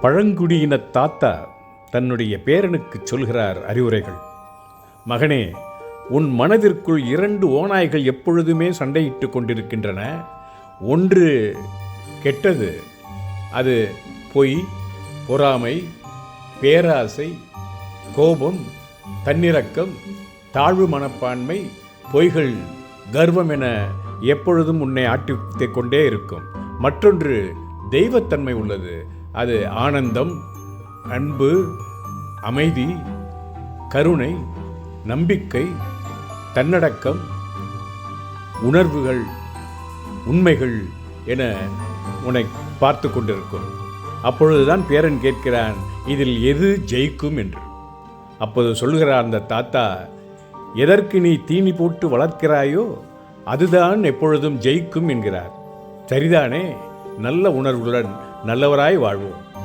பழங்குடியின தாத்தா தன்னுடைய பேரனுக்கு சொல்கிறார் அறிவுரைகள். மகனே உன் மனதிற்குள் இரண்டு ஓநாய்கள் எப்பொழுதுமே சண்டையிட்டு கொண்டிருக்கின்றன. ஒன்று கெட்டது அது பொய் பொறாமை பேராசை கோபம் தன்னிறக்கம் தாழ்வு மனப்பான்மை பொய்கள் கர்வம் என எப்பொழுதும் உன்னை ஆட்டித்துக் கொண்டே இருக்கும். மற்றொன்று தெய்வத்தன்மை உள்ளது. அது ஆனந்தம் அன்பு அமைதி கருணை நம்பிக்கை தன்னடக்கம் உணர்வுகள் உண்மைகள் என உன்னை பார்த்து கொண்டிருக்கும். அப்பொழுதுதான் பேரன் கேட்கிறான் இதில் எது ஜெயிக்கும் என்று? அப்போது சொல்கிறார் அந்த தாத்தா எதற்கு நீ தீனி போட்டு வளர்க்கிறாயோ அதுதான் எப்பொழுதும் ஜெயிக்கும் என்கிறார். சரிதானே? நல்ல உணர்வுடன் நல்லவராய் வாழ்வோம்.